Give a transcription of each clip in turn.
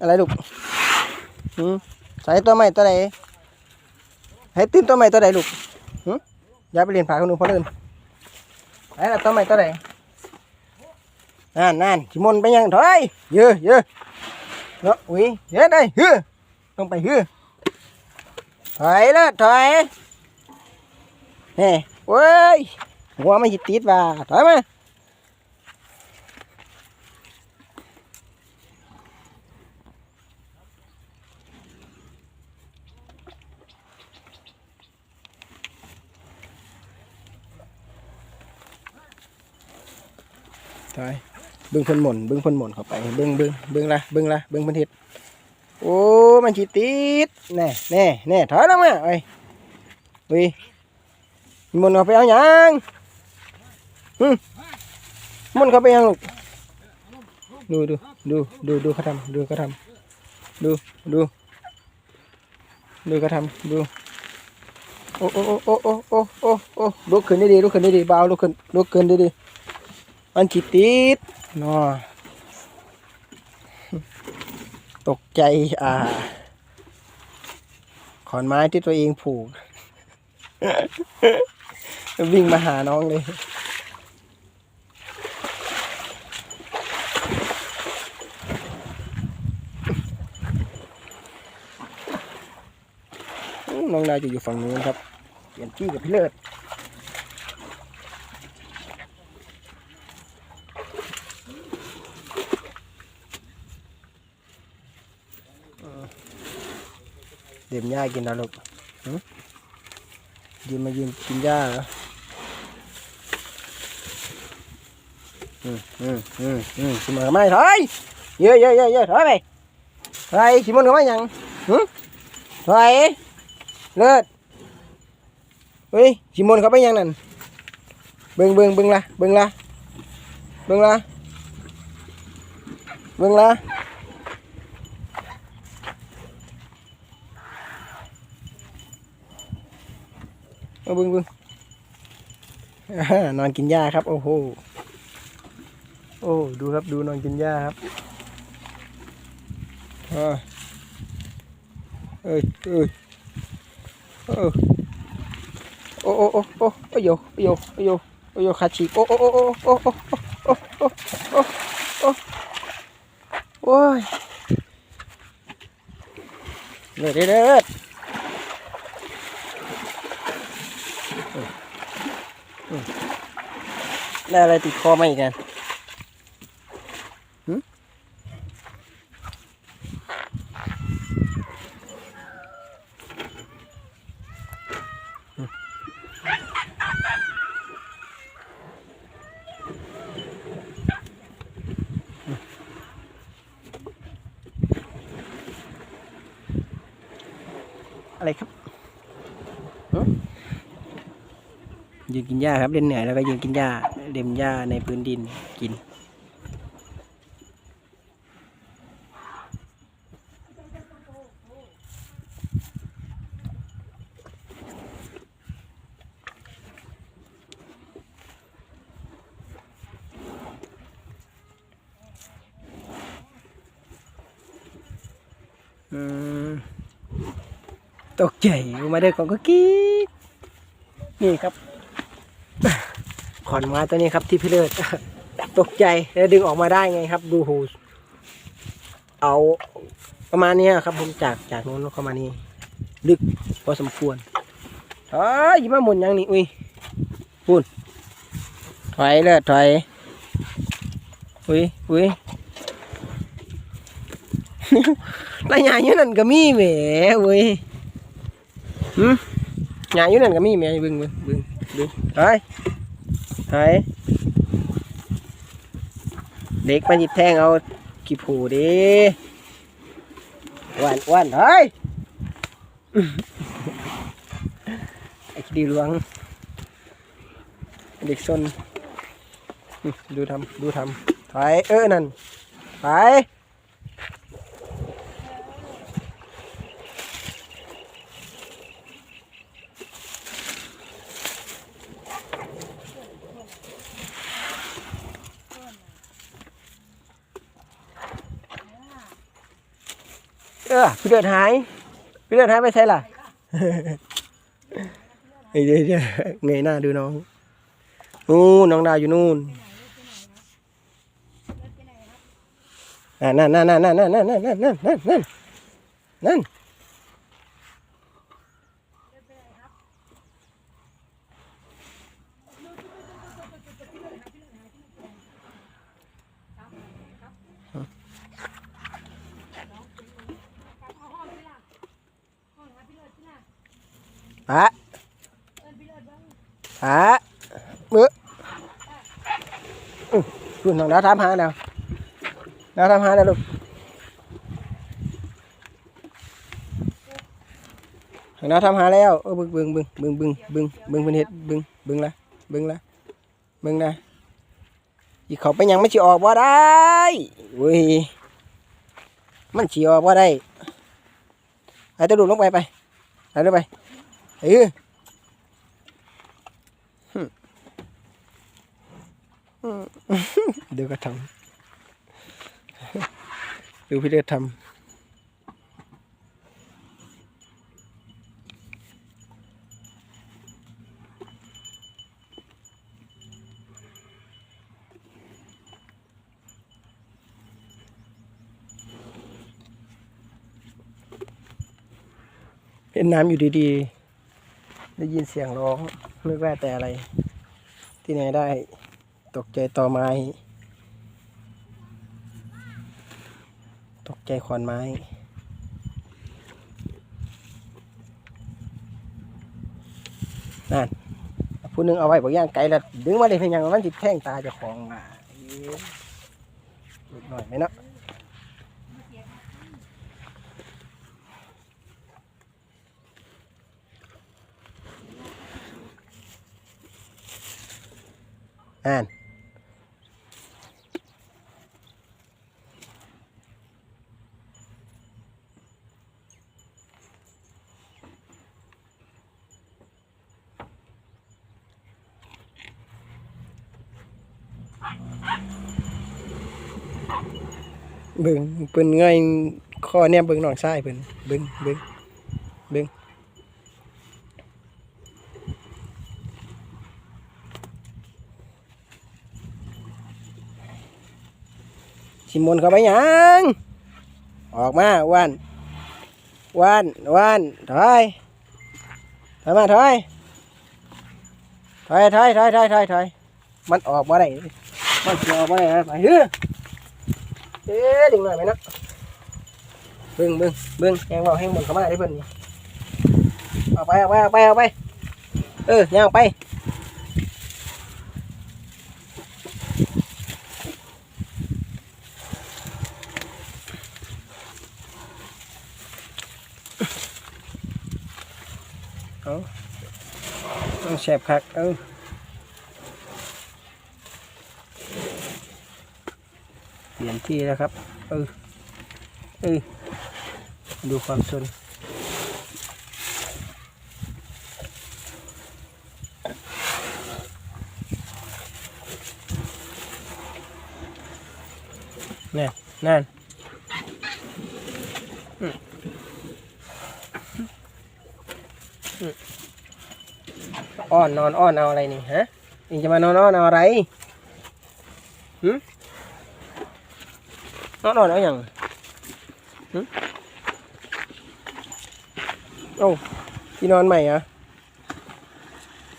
อะไรลูกหืมใส่ตัวใหม่ตัวไหนให้ตื่นตัวใหม่ตัวไหนลูกหืมย้ายไปเรียนผาคนอื่นเพ่อเดินไหนล่ะตัวใหม่ตัวไหนนั่นนั่นชิมนไปยังถอยเยอะเยอะเนาะอุ้ยเยอะได้เฮ้อต้องไปเฮ้อถอยละถอยนี่เว้ยหัวมันจิติดว่าถอยมา ถอยเบิ้งเพิ่นหม่นเบิ้งเพิ่นหม่นเข้าไปเบิ้งเบิ้งเบิ้งละเบิ้งละเบิ้งเพิ่นเฮ็ดโอ้มันสิติดแน่แน่แน่ถอยลงมาเอ้ยเฮ้ยหม่นเข้าไปเอาหยังหึม่นเข้าไปยังลูกดูดูดูดูดูเขาทำดูเขาทำดูดูดูเขาทำดูโอ้โอ้โอ้โอ้โอ้โอ้โอ้ลุกขึ้นดีๆลุกขึ้นดีๆเบาลุกขึ้นลุกขึ้นดีๆ มันจิติดเนาะตกใจอ่า ขอนไม้ที่ตัวเองผูก วิ่งมาหาน้องเลยน้องนายจะอยู่ฝั่งนู้นครับ เปลี่ยนที่กับพี่เลิศ มหญ้ากินแล้วลูกยืนมายืนกินหญ้าเหรออืมอืมอืมอืมชิมอนไม่ถอยเยอะเยอะเยอะเยอะถอยไปถอยชิมอนก็ไม่ยังหึถอยเลิศเฮ้ยชิมอนเขาไปยังนั่นเบิ่งเบิ่งเบิ่งละเบิ่งละเบิ่งละเบิ่งละ เอาบึงบึงอ่านอนกินหญ้าครับ โอ้โห โอ้ดูครับดูนอนกินหญ้าครับเอ่าเอ้ยเอ้ยเออโอ้โอ้โอ้โอ้โอ้โยโอ้โยโอ้โยโอ้โยขาฉีกโอ้โอ้โอ้โอ้โอ้โอ้โอ้โอ้โอ้โอ้โอ้ยเลิศเลิศเลิศ ได้อะไรติดคอมาอีกกันอะไรครับหึ ยืนกินหญ้าครับเล่นเหนื่อยแล้วก็ยืนกินหญ้าเล็มหญ้าในพื้นดินกินอืมตกใจมาเด้อก่อนก็กรี๊ดนี่ครับ ขอนไม้ตัวนี้ครับที่พี่เลิศตกใจแล้วดึงออกมาได้ไงครับ ดูหูเอาประมาณนี้ครับ ผมจากจากโน้นเข้ามานี่ลึกพอสมควรถอยอยิมาหมุนยังนี่อุ้ยพูนถอยเลยถอยอุ้ยอุ้ยแล้วหยาอยู่นั่นก็มีแหมเว้ยหืมหยายู่นั่นก็มีแหมบึงบึงบึงเบึงถอย เฮ้ยเด็กมันหยิบแทงเอากี่ผูดิอ้วันวันเฮ้ยไอ้ขี้ดีหลวง เด็กซนดูทำดูทำไทยเออนั่นไป เออพี่เดือดหาย พี่เดือดหายไปใช่ล่ะเดี๋ยวเดี๋ยวเงยหน้าดูน้องนู่นน้องดาวอยู่นู่นอ่านั่นนั่นนั่นนั่นนั่นนั่นนั่นนั่นนั่นนั่นนั่นนั่น ปะปะเมื่อคุณน้องดาทำหาแล้วดาทำหาแล้วลูกทางเราทำหาแล้วเออบึงบึงบึงบึงบึงบึงบึงเพิ่นเฮ็ดบึงบึงละบึงละบึงละอีเขาไปยังไม่สิออกบ่าได้เว้ยมันสิออกบ่าได้ไปตะดูลงไปไปไปเลยไป เออหึอืมเดี๋ยวก็ทำดูพี่เลือดทำเห็นน้ำอยู่ดีๆ ได้ยินเสียงร้องนึกว่าแต่อะไร ที่ไหนได้ตกใจต่อไม้ ตกใจขอนไม้นั่นผู้หนึงเอาไว้บอกย่างไกลแล้วดึงมาเลยเพียงอย่างมันจิตแท่งตาจะของมาอ้ยนิดหน่อยไหมเนาะ อ่านเบิ่งเพิ่นเงยข้อเนี่ยเบิ่งน้องชายเพิ่นเบิ่งเบิ่ง สิมนเข้าไปยังออกมาวันวันวันถอยถอยมาถอยถอยถอยถอยถอยถอยถอยมันออกมาได้มันสิออกมาได้ไปเฮ้อเอ๊ะดึงหน่อยไหมนะบิ่งบิ่งบิ่งแหงบอกแหงหมนเข้ามาได้เพิ่นนี่เอาไปเอาไปเอาไปเอาไปเออย่างไป แสบคักเออเปลี่ยนที่แล้วครับ เออเออดูความสนนี่นนั่นอืมอืม อ้อนนอนอ้อนเอาอะไรนี่ฮะเองจะมานอนอ้อนเอาอะไรหืมนอนอ้อนเอาอย่างหืมโอ้ที่นอนใหม่เหรอ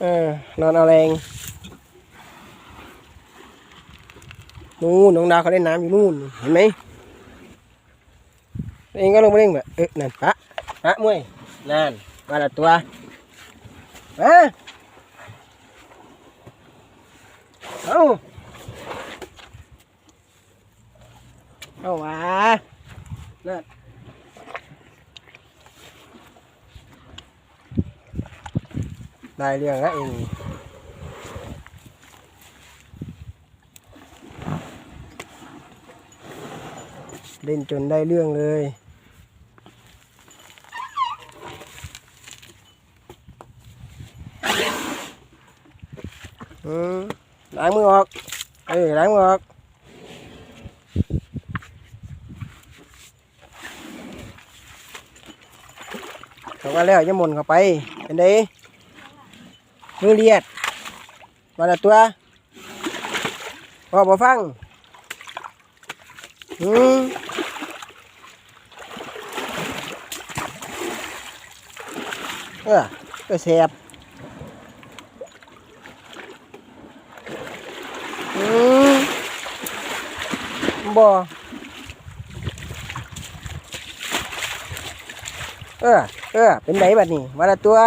เออนอนเอาแรงนู่นน้องดาวเขาเล่นน้ำอยู่นู่นเห็นไหมเองก็ลงไปเล่นแบบเอ๊ะนั่นปะปะมวยนั่นมาละตัว Ê! Đâu? Đâu à Lên. Đây liền đấy. Lên chuẩn đây lương rồi. Đáng ngược. Ê, đáng ngược. Không có leo cho mồn khỏi bay. Đến đi. Mưa liệt. Và là tua. Bỏ bỏ phăng. Ừ. Ừ, cái xẹp. บ่เออเออเป็นไหนบัดนี้มาละตัว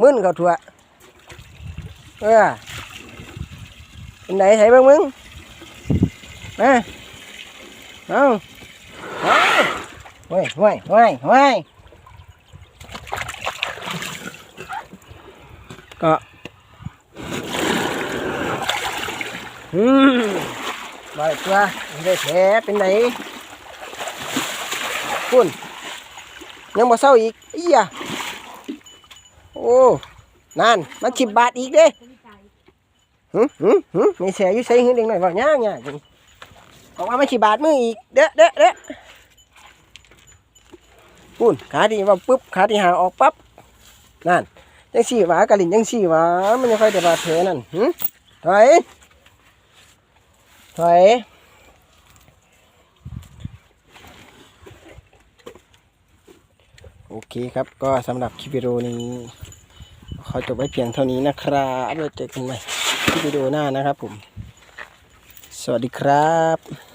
มึนเขาถั่วเออเป็นไหนใส่เบ้างมึงมาเอาเอาเฮ้ยเฮ้ยเฮ้ยเฮ้ยก็อืม มาละตัวได้แผลเป็นไหนคุณยังบ่เศร้าอีกอีหยะโอ้นั่นมันสิบบาทอีกเด้หึหึหึมีแสอยู่ใส่หึเด็กหน่อยว่าย่างย่างบอกว่ามันสิบบาทมืออีกเด้อเด้อเด้อปุ่นขาดีว่าปุ๊บขาที่หาออกปั๊บนั่นจังสี่หวากะลินจังสี่หวามันยังค่อยได้บาดแผลนั่นหึถอย ถอยโอเคครับก็สำหรับคลิปวิดีโอนี้ขอจบไว้เพียงเท่านี้นะครับเราเจอกันใหม่คลิปวิดีโอหน้านะครับผม สวัสดีครับ